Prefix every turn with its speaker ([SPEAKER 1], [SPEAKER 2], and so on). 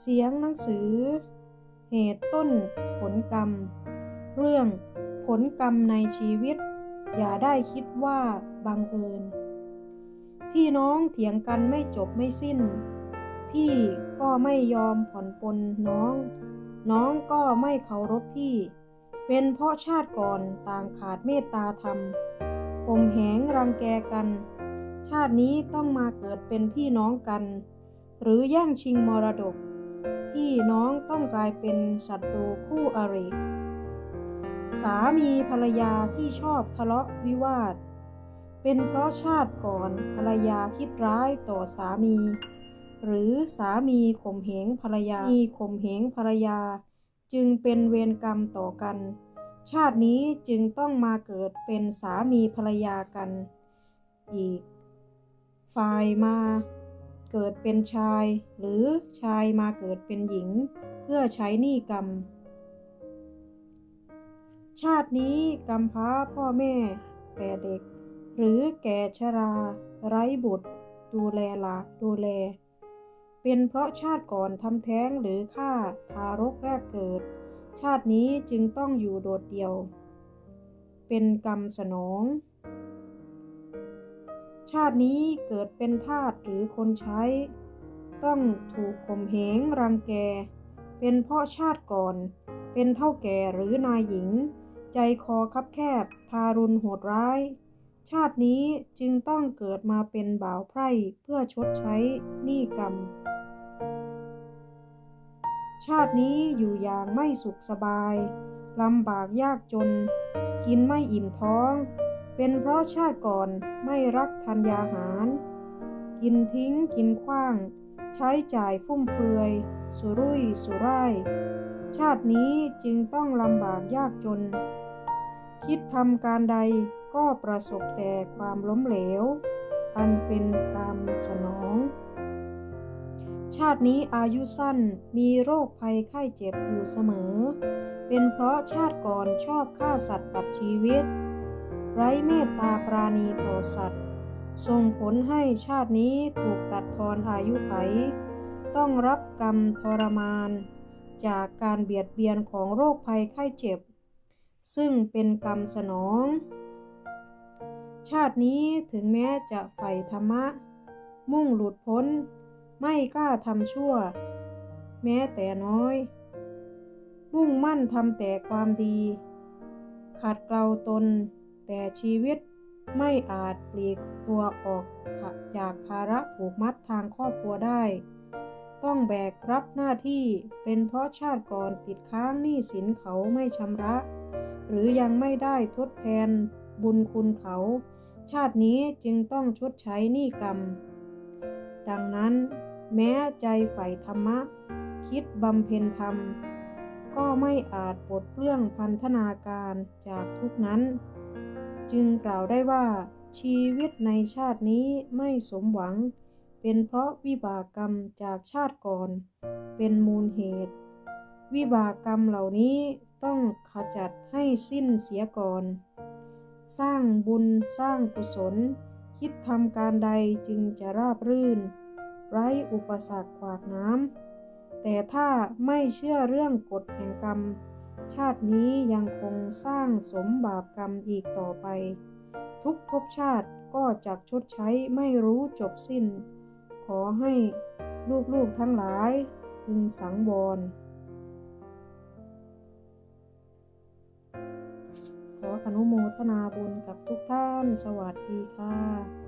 [SPEAKER 1] เสียงหนังสือ เหตุต้นผลกรรม เรื่องผลกรรมในชีวิต อย่าได้คิดว่าบังเอิญ พี่น้องเถียงกันไม่จบไม่สิ้น พี่ก็ไม่ยอมผ่อนปลนน้อง น้องก็ไม่เคารพพี่ เป็นเพราะชาติก่อนต่างขาดเมตตาธรรมข่มแหงรังแกกัน ชาตินี้ต้องมาเกิดเป็นพี่น้องกัน หรือแย่งชิงมรดก พี่น้องต้องกลายเป็นศัตรูคู่อริ สามีภรรยาที่ชอบทะเลาะวิวาท เป็นเพราะชาติก่อนภรรยาคิดร้ายต่อสามี หรือสามีข่มเหงภรรยามีข่มเหงภรรยา จึงเป็นเวรกรรมต่อกัน ชาตินี้จึงต้องมาเกิดเป็นสามีภรรยากัน อีก ฝ่ายมา เกิดเป็นชาย หรือชายมาเกิดเป็นหญิง เพื่อใช้หนี้กรรม ชาตินี้กำพร้าพ่อแม่แต่เด็ก หรือแก่ชรา ไร้บุตร ดูแลละดูแล เป็นเพราะชาติก่อนทำแท้งหรือฆ่าทารกแรกเกิด ชาตินี้จึงต้องอยู่โดดเดี่ยว เป็นกรรมสนอง ชาตินี้เกิดเป็นทาสหรือคนใช้ ต้องถูกข่มเหงรังแก เป็นเพราะชาติก่อน เป็นเท่าแก่หรือนายหญิง ใจคอคับแคบ ทารุณโหดร้าย ชาตินี้จึงต้องเกิดมาเป็นบ่าวไพร่เพื่อชดใช้หนี้กรรม ชาตินี้อยู่อย่างไม่สุขสบายลำบากยากจน กินไม่อิ่มท้อง เป็นเพราะชาติก่อนไม่รักทันยาหาร กินทิ้งกินขว้าง ใช้จ่ายฟุ่มเฟือย สุรุ่ยสุร่าย ชาตินี้จึงต้องลำบากยากจน คิดทำการใดก็ประสบแต่ความล้มเหลว อันเป็นกรรมสนอง ชาตินี้อายุสั้นมีโรคภัยไข้เจ็บอยู่เสมอ เป็นเพราะชาติก่อนชอบฆ่าสัตว์ตัดชีวิต ไร้เมตตาปราณีต่อสัตว์ ส่งผลให้ชาตินี้ถูกตัดทอนอายุไข ต้องรับกรรมทรมาน จากการเบียดเบียนของโรคภัยไข้เจ็บ ซึ่งเป็นกรรมสนอง ชาตินี้ถึงแม้จะใฝ่ธรรมะ มุ่งหลุดพ้น ไม่กล้าทำชั่ว แม้แต่น้อย มุ่งมั่นทำแต่ความดี ขัดเกลาตน แต่ชีวิตไม่อาจปลีกตัวออกจากภาระผูกมัดทางครอบครัวได้ ต้องแบกรับหน้าที่เป็นเพราะชาติก่อนติดค้างหนี้สินเขาไม่ชำระ หรือยังไม่ได้ทดแทนบุญคุณเขา ชาตินี้จึงต้องชดใช้หนี้กรรม ดังนั้น แม้ใจใฝ่ธรรมะ คิดบำเพ็ญธรรม ก็ไม่อาจปลดเปลื้องพันธนาการจากทุกนั้น จึงกล่าวได้ว่าชีวิตในชาตินี้ไม่สมหวัง เป็นเพราะวิบากกรรมจากชาติก่อน เป็นมูลเหตุ วิบากกรรมเหล่านี้ต้องขจัดให้สิ้นเสียก่อน สร้างบุญสร้างกุศล คิดทำการใดจึงจะราบรื่น ไร้อุปสรรคขวากน้ำแต่ถ้าไม่เชื่อเรื่องกฎแห่งกรรม ชาตินี้ยังคงสร้างสมบาปกรรมอีกต่อไป ทุกภพชาติก็จักชดใช้ไม่รู้จบสิ้น ขอให้ลูกๆทั้งหลายพึงสังวรขออนุโมทนาบุญกับทุกท่าน สวัสดีค่ะ